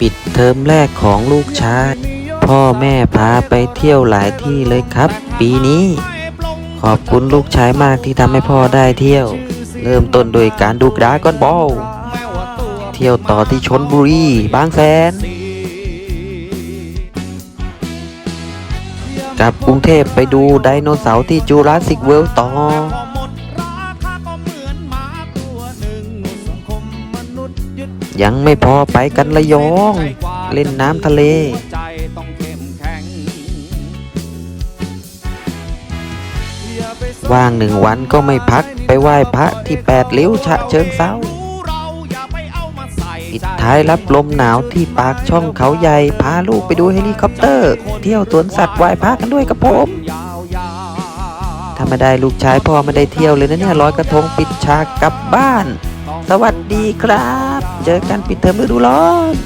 ปิดเทอมแรกของลูกชาย พ่อแม่พาไปเที่ยวหลายที่เลยครับ ปีนี้ ขอบคุณลูกชายมากที่ทำให้พ่อได้เที่ยว เริ่มต้นโดยการดูดราก้อนบอลเที่ยวต่อที่ชนบุรีบางแสนกลับกรุงเทพไปดูไดโนเสาร์ที่จูราสสิกเวิลด์ต่อ ยังไม่พอไปกันระยอง เล่นน้ำทะเลว่างหนึ่งวันก็ไม่พักไปไหว้พระที่แปดลิ้วฉะเชิงเซาปิดท้ายรับลมหนาวที่ปากช่องเขาใหญ่ พาลูกไปดูเฮลิคอปเตอร์ เที่ยวสวนสัตว์ไหว้พระกันด้วยกับผมถ้าไม่ได้ลูกชายพ่อไม่ได้เที่ยวเลยนะเนี่ยลอยกระทงปิดฉากกลับบ้าน สวัสดีครับ เจอกันปิดเทอมฤดูร้อน